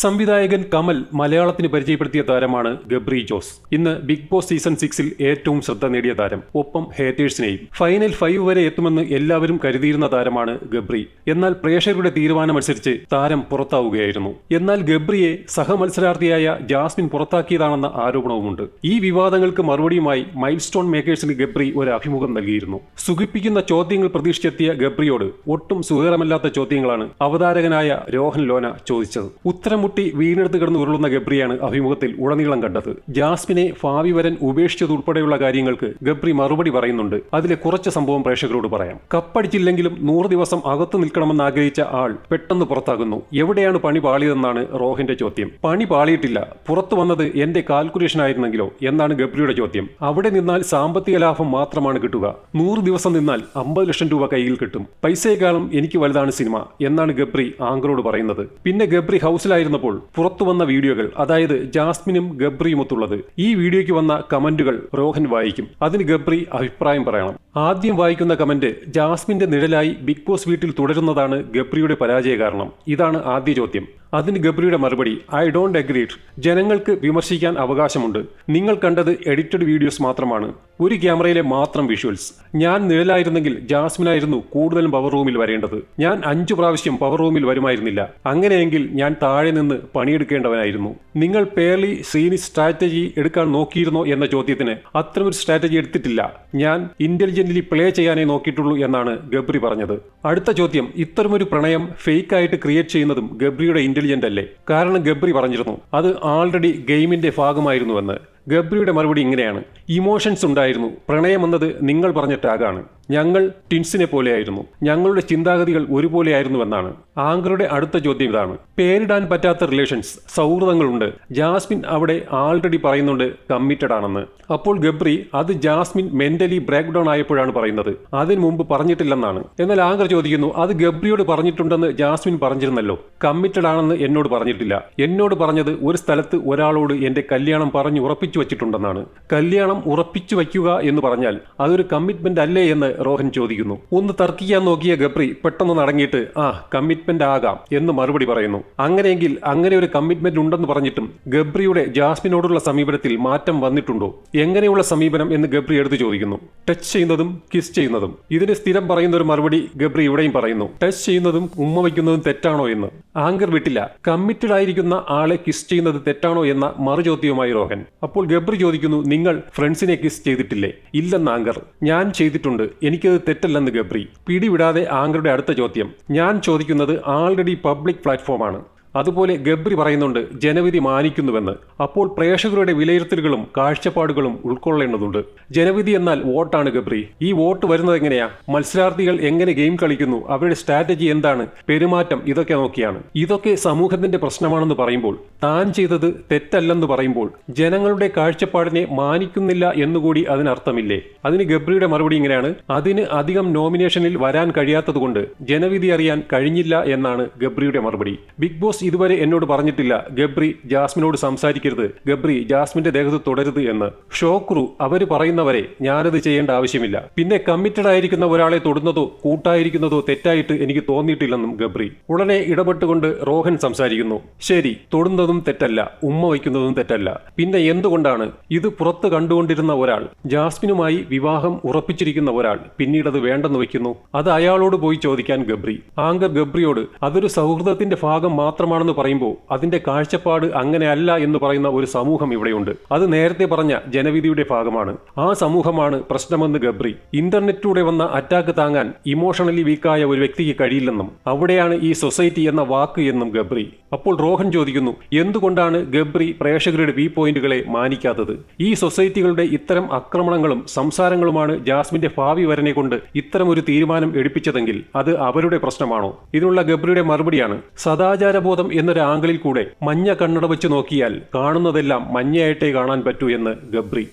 സംവിധായകൻ കമൽ മലയാളത്തിന് പരിചയപ്പെടുത്തിയ താരമാണ് ഗബ്രി ജോസ്. ഇന്ന് ബിഗ് ബോസ് സീസൺ സിക്സിൽ ഏറ്റവും ശ്രദ്ധ നേടിയ താരം ഒപ്പം ഹേറ്റേഴ്സിനെയും ഫൈനൽ ഫൈവ് വരെ എത്തുമെന്ന് എല്ലാവരും കരുതിയിരുന്ന താരമാണ് ഗബ്രി. എന്നാൽ പ്രേക്ഷകരുടെ തീരുമാനമനുസരിച്ച് താരം പുറത്താവുകയായിരുന്നു. എന്നാൽ ഗബ്രിയെ സഹമത്സരാർത്ഥിയായ ജാസ്മിൻ പുറത്താക്കിയതാണെന്ന ആരോപണവുമുണ്ട്. ഈ വിവാദങ്ങൾക്ക് മറുപടിയുമായി മൈൽ സ്റ്റോൺ മേക്കേഴ്സിന് ഗബ്രി ഒരു അഭിമുഖം നൽകിയിരുന്നു. സുഖിപ്പിക്കുന്ന ചോദ്യങ്ങൾ പ്രതീക്ഷിച്ചെത്തിയ ഗബ്രിയോട് ഒട്ടും സുഖകരമല്ലാത്ത ചോദ്യങ്ങളാണ് അവതാരകനായ രോഹൻ ലോന ചോദിച്ചത്. ഉത്തരം മുട്ടി വീണെടുത്ത് കിടന്ന് ഉരുളുന്ന ഗബ്രിയാണ് അഭിമുഖത്തിൽ ഉടനീളം കണ്ടത്. ജാസ്മിനെ ഭാവി വരൻ ഉപേക്ഷിച്ചതുൾപ്പെടെയുള്ള കാര്യങ്ങൾക്ക് ഗബ്രി മറുപടി പറയുന്നുണ്ട്. അതിലെ കുറച്ച് സംഭവം പ്രേക്ഷകരോട് പറയാം. കപ്പടിച്ചില്ലെങ്കിലും നൂറ് ദിവസം അകത്തു നിൽക്കണമെന്ന് ആഗ്രഹിച്ച ആൾ പെട്ടെന്ന് പുറത്താകുന്നു. എവിടെയാണ് പണി പാളിയതെന്നാണ് റോഹിന്റെ ചോദ്യം. പണി പാളിയിട്ടില്ല. പുറത്തു വന്നത് എന്റെ കാൽക്കുലേഷൻ ആയിരുന്നെങ്കിലോ എന്നാണ് ഗബ്രിയുടെ ചോദ്യം. അവിടെ നിന്നാൽ സാമ്പത്തിക ലാഭം മാത്രമാണ് കിട്ടുക. നൂറ് ദിവസം നിന്നാൽ അമ്പത് ലക്ഷം രൂപ കയ്യിൽ കിട്ടും. പൈസയെക്കാളും എനിക്ക് വലുതാണ് സിനിമ എന്നാണ് ഗബ്രി ആങ്കറോട് പറയുന്നത്. പിന്നെ ഗബ്രി ഹൗസിലായിരുന്നപ്പോൾ പുറത്തു വന്ന വീഡിയോകൾ അതായത് ജാസ്മിനും ഗബ്രിയുമൊത്തുള്ളത് ഈ വീഡിയോയ്ക്ക് വന്ന കമന്റുകൾ രോഹൻ വായിക്കും. അതിന് ഗബ്രി അഭിപ്രായം പറയണം. ആദ്യം വായിക്കുന്ന കമന്റ് ജാസ്മിന്റെ നിഴലായി ബിഗ് ബോസ് വീട്ടിൽ തുടരുന്നതാണ് ഗബ്രിയുടെ പരാജയ കാരണം ഇതാണ് ആദ്യ ചോദ്യം. അതിന് ഗബ്രിയുടെ മറുപടി ഐ ഡോണ്ട് അഗ്രീഡ് ജനങ്ങൾക്ക് വിമർശിക്കാൻ അവകാശമുണ്ട്. നിങ്ങൾ കണ്ടത് എഡിറ്റഡ് വീഡിയോസ് മാത്രമാണ്. ഒരു ക്യാമറയിലെ മാത്രം വിഷ്വൽസ്. ഞാൻ നിഴലായിരുന്നെങ്കിൽ ജാസ്മിനായിരുന്നു കൂടുതലും പവർ റൂമിൽ വരേണ്ടത്. ഞാൻ അഞ്ചു പ്രാവശ്യം പവർ റൂമിൽ വരുമായിരുന്നില്ല. അങ്ങനെയെങ്കിൽ ഞാൻ താഴെ നിന്ന് പണിയെടുക്കേണ്ടവനായിരുന്നു. നിങ്ങൾ പേർലി സീനി സ്ട്രാറ്റജി എടുക്കാൻ നോക്കിയിരുന്നോ എന്ന ചോദ്യത്തിന് അത്തരമൊരു സ്ട്രാറ്റജി എടുത്തിട്ടില്ല. ഞാൻ ഇന്റലിജന്റ്ലി പ്ലേ ചെയ്യാനേ നോക്കിയിട്ടുള്ളൂ എന്നാണ് ഗബ്രി പറഞ്ഞത്. അടുത്ത ചോദ്യം ഇത്തരമൊരു പ്രണയം ഫേക്കായിട്ട് ക്രിയേറ്റ് ചെയ്യുന്നതും ഗബ്രിയുടെ ഇന്റലിജന്റ് അല്ലേ? കാരണം ഗബ്രി പറഞ്ഞിരുന്നു അത് ആൾറെഡി ഗെയിമിന്റെ ഭാഗമായിരുന്നുവെന്ന്. ഗബ്രിയുടെ മറുപടി ഇങ്ങനെയാണ്. ഇമോഷൻസ് ഉണ്ടായിരുന്നു. പ്രണയം എന്നത് നിങ്ങൾ പറഞ്ഞ ടാഗാണ് ഞങ്ങൾ ടിൻസിനെ പോലെയായിരുന്നു. ഞങ്ങളുടെ ചിന്താഗതികൾ ഒരുപോലെയായിരുന്നുവെന്നാണ് ആങ്കറുടെ അടുത്ത ചോദ്യം ഇതാണ്. പേരിടാൻ പറ്റാത്ത റിലേഷൻസ് സൗഹൃദങ്ങളുണ്ട്. ജാസ്മിൻ അവിടെ ആൾറെഡി പറയുന്നുണ്ട് കമ്മിറ്റഡ് ആണെന്ന്. അപ്പോൾ ഗബ്രി അത് ജാസ്മിൻ മെന്റലി ബ്രേക്ക് ഡൗൺ ആയപ്പോഴാണ് പറയുന്നത്. അതിനു മുമ്പ് പറഞ്ഞിട്ടില്ലെന്നാണ്. എന്നാൽ ആങ്കർ ചോദിക്കുന്നു അത് ഗബ്രിയോട് പറഞ്ഞിട്ടുണ്ടെന്ന് ജാസ്മിൻ പറഞ്ഞിരുന്നല്ലോ. കമ്മിറ്റഡ് ആണെന്ന് എന്നോട് പറഞ്ഞിട്ടില്ല. എന്നോട് പറഞ്ഞത് ഒരു സ്ഥലത്ത് ഒരാളോട് എന്റെ കല്യാണം പറഞ്ഞു ഉറപ്പിച്ചു വച്ചിട്ടുണ്ടെന്നാണ്. കല്യാണം ഉറപ്പിച്ചു വയ്ക്കുക എന്ന് പറഞ്ഞാൽ അതൊരു കമ്മിറ്റ്മെന്റ് അല്ലേ എന്ന് റോഹൻ ചോദിക്കുന്നു. ഒന്ന് തർക്കിക്കാൻ നോക്കിയ ഗബ്രി പെട്ടെന്ന് നടങ്ങിയിട്ട് ആ കമ്മിറ്റ്മെന്റ് ആകാം എന്ന് മറുപടി പറയുന്നു. അങ്ങനെയെങ്കിൽ അങ്ങനെ ഒരു കമ്മിറ്റ്മെന്റ് ഉണ്ടെന്ന് പറഞ്ഞിട്ടും ഗബ്രിയുടെ ജാസ്മിനോടുള്ള സമീപനത്തിൽ മാറ്റം വന്നിട്ടുണ്ടോ? എങ്ങനെയുള്ള സമീപനം എന്ന് ഗബ്രി എടുത്തു ചോദിക്കുന്നു. ടച്ച് ചെയ്യുന്നതും കിസ് ചെയ്യുന്നതും. ഇതിന് സ്ഥിരം പറയുന്ന ഒരു മറുപടി ഗബ്രി ഇവിടെയും പറയുന്നു. ടച്ച് ചെയ്യുന്നതും ഉമ്മ വയ്ക്കുന്നതും തെറ്റാണോ എന്ന്? ആങ്കർ വിട്ടില്ല. കമ്മിറ്റഡ് ആയിരിക്കുന്ന ആളെ കിസ് ചെയ്യുന്നത് തെറ്റാണോ എന്ന മറുചോദ്യവുമായി റോഹൻ അപ്പോൾ ഗബ്രി ചോദിക്കുന്നു നിങ്ങൾ ഫ്രണ്ട്സിനെ കിസ് ചെയ്തിട്ടില്ലേ? ഇല്ലെന്ന് ആങ്കർ. ഞാൻ ചെയ്തിട്ടുണ്ട്. എനിക്കത് തെറ്റല്ലെന്ന് ഗബ്രി. പിടിവിടാതെ ആങ്കറുടെ അടുത്ത ചോദ്യം. ഞാൻ ചോദിക്കുന്നത് ആൾറെഡി പബ്ലിക് പ്ലാറ്റ്ഫോമാണ്. അതുപോലെ ഗബ്രി പറയുന്നുണ്ട് ജനവിധി മാനിക്കുന്നുവെന്ന്. അപ്പോൾ പ്രേക്ഷകരുടെ വിലയിരുത്തലുകളും കാഴ്ചപ്പാടുകളും ഉൾക്കൊള്ളേണ്ടതുണ്ട്. ജനവിധി എന്നാൽ വോട്ടാണ് ഗബ്രി. ഈ വോട്ട് വരുന്നത് എങ്ങനെയാ? മത്സരാർത്ഥികൾ എങ്ങനെ ഗെയിം കളിക്കുന്നു? അവരുടെ സ്ട്രാറ്റജി എന്താണ്? പെരുമാറ്റം ഇതൊക്കെ നോക്കിയാണ്. ഇതൊക്കെ സമൂഹത്തിന്റെ പ്രശ്നമാണെന്ന് പറയുമ്പോൾ താൻ ചെയ്തത് തെറ്റല്ലെന്ന് പറയുമ്പോൾ ജനങ്ങളുടെ കാഴ്ചപ്പാടിനെ മാനിക്കുന്നില്ല എന്നുകൂടി അതിനർത്ഥമില്ലേ? അതിന് ഗബ്രിയുടെ മറുപടി ഇങ്ങനെയാണ്. അതിന് അധികം നോമിനേഷനിൽ വരാൻ കഴിയാത്തതുകൊണ്ട് ജനവിധി അറിയാൻ കഴിഞ്ഞില്ല എന്നാണ് ഗബ്രിയുടെ മറുപടി. ബിഗ് ബോസ് ഇതുവരെ എന്നോട് പറഞ്ഞിട്ടില്ല. ഗബ്രി ജാസ്മിനോട് സംസാരിക്കരുത്. ഗബ്രി ജാസ്മിന്റെ ദേഹത്ത് തുടരുത് എന്ന്. ഷോക്രു അവർ പറയുന്നവരെ ഞാനത് ചെയ്യേണ്ട ആവശ്യമില്ല. പിന്നെ കമ്മിറ്റഡ് ആയിരിക്കുന്ന ഒരാളെ തൊടുന്നതോ കൂട്ടായിരിക്കുന്നതോ തെറ്റായിട്ട് എനിക്ക് തോന്നിയിട്ടില്ലെന്നും ഗബ്രി. ഉടനെ ഇടപെട്ടുകൊണ്ട് റോഹൻ സംസാരിക്കുന്നു. ശരി തൊടുന്നതും തെറ്റല്ല ഉമ്മ വയ്ക്കുന്നതും തെറ്റല്ല. പിന്നെ എന്തുകൊണ്ടാണ് ഇത് പുറത്ത് കണ്ടുകൊണ്ടിരുന്ന ഒരാൾ ജാസ്മിനുമായി വിവാഹം ഉറപ്പിച്ചിരിക്കുന്ന ഒരാൾ പിന്നീട് അത് വേണ്ടെന്ന് വെക്കുന്നു അത് അയാളോട് പോയി ചോദിക്കാൻ ഗബ്രി. ആങ്കർ ഗബ്രിയോട് അതൊരു സൗഹൃദത്തിന്റെ ഭാഗം മാത്രമാണെന്ന് പറയുമ്പോൾ അതിന്റെ കാഴ്ചപ്പാട് അങ്ങനെയല്ല എന്ന് പറയുന്ന ഒരു സമൂഹം ഇവിടെയുണ്ട്. അത് നേരത്തെ പറഞ്ഞ ജനവിധിയുടെ ഭാഗമാണ്. ആ സമൂഹമാണ് പ്രശ്നമെന്ന് ഗബ്രി. ഇന്റർനെറ്റിലൂടെ വന്ന അറ്റാക്ക് താങ്ങാൻ ഇമോഷണലി വീക്കായ ഒരു വ്യക്തിക്ക് കഴിയില്ലെന്നും അവിടെയാണ് ഈ സൊസൈറ്റി എന്ന വാക്ക് എന്നും ഗബ്രി. അപ്പോൾ റോഹൻ ചോദിക്കുന്നു എന്തുകൊണ്ടാണ് ഗബ്രി പ്രേക്ഷകരുടെ വ്യൂ പോയിന്റുകളെ മാനിക്കാത്തത്? ഈ സൊസൈറ്റികളുടെ ഇത്തരം ആക്രമണങ്ങളും സംസാരങ്ങളുമാണ് ജാസ്മിന്റെ ഭാവി വരനെ കൊണ്ട് ഇത്തരം ഒരു തീരുമാനം എടുപ്പിച്ചതെങ്കിൽ അത് അവരുടെ പ്രശ്നമാണോ? ഇതിനുള്ള ഗബ്രിയുടെ മറുപടിയാണ് സദാചാരബോധം എന്നൊരു ആംഗിളിൽ കൂടെ മഞ്ഞ കണ്ണട വെച്ച് നോക്കിയാൽ കാണുന്നതെല്ലാം മഞ്ഞയായിട്ടേ കാണാൻ പറ്റൂ എന്ന് ഗബ്രി